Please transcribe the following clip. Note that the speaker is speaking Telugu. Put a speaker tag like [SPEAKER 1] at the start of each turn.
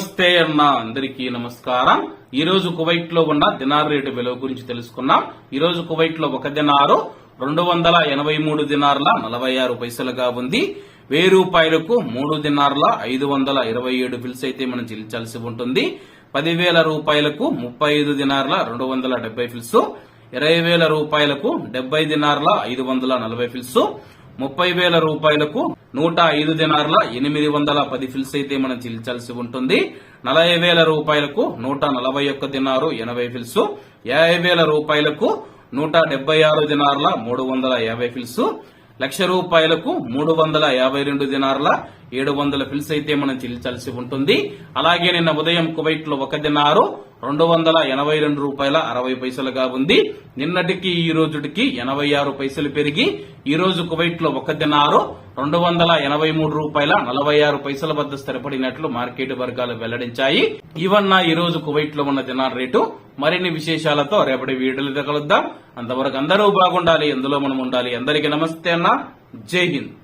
[SPEAKER 1] నమస్తే అన్న అందరికీ నమస్కారం. ఈ రోజు కువైట్లో ఉన్న దినార్ రేటు విలువ గురించి తెలుసుకున్నాం ఈ రోజు కువైట్లో ఒక దినారు రెండు వందల ఎనభై మూడు దినార్ల నలభై ఆరు పైసలుగా ఉంది. వెయ్యి రూపాయలకు మూడు దినార్ల ఐదు వందల ఇరవై ఏడు బిల్స్ అయితే మనం చెల్లించాల్సి ఉంటుంది. పదివేల రూపాయలకు ముప్పై ఐదు దినార్ల రెండు వందల డెబ్బై ఫిల్స్ ఇరవై వేల రూపాయలకు డెబ్బై దినార్ల ఐదు వందల నలభై ఫిల్స్ ముప్పై వేల రూపాయలకు నూట ఐదు దినార్ల ఎనిమిది వందల పది ఫిల్స్ అయితే మనం చెల్లించాల్సి ఉంటుంది. నలభై వేల రూపాయలకు నూట నలభై ఒక్క దినారు ఎనభై ఫిల్స్. యాభై వేల రూపాయలకు నూట డెబ్బై ఆరు దినార్ల మూడు వందల యాభై ఫిల్స్. లక్ష రూపాయలకు మూడు వందల యాభై రెండు దినార్ల ఏడు వందల ఫిల్స్ అయితే మనం చెల్లించాల్సి ఉంటుంది. అలాగే నిన్న ఉదయం కువైట్లో ఒక దినారు రెండు వందల ఎనభై రెండు రూపాయల అరవై పైసలుగా ఉంది. నిన్నటికి ఈ రోజుటికి ఎనభై ఆరు పైసలు పెరిగి ఈ రోజు కువైట్లో ఒక దినారు రెండు వందల ఎనభై మూడు రూపాయల నలభై ఆరు పైసల వద్ద స్థిరపడినట్లు మార్కెట్ వర్గాలు వెల్లడించాయి. ఇవన్న ఈ రోజు కువైట్లో ఉన్న దినార్ రేటు. మరిన్ని విశేషాలతో రేపటి వీడియోలు కలుద్దాం. అంతవరకు అందరూ బాగుండాలి ఎందులో మనం ఉండాలి. అందరికీ నమస్తే అన్న. జై హింద్.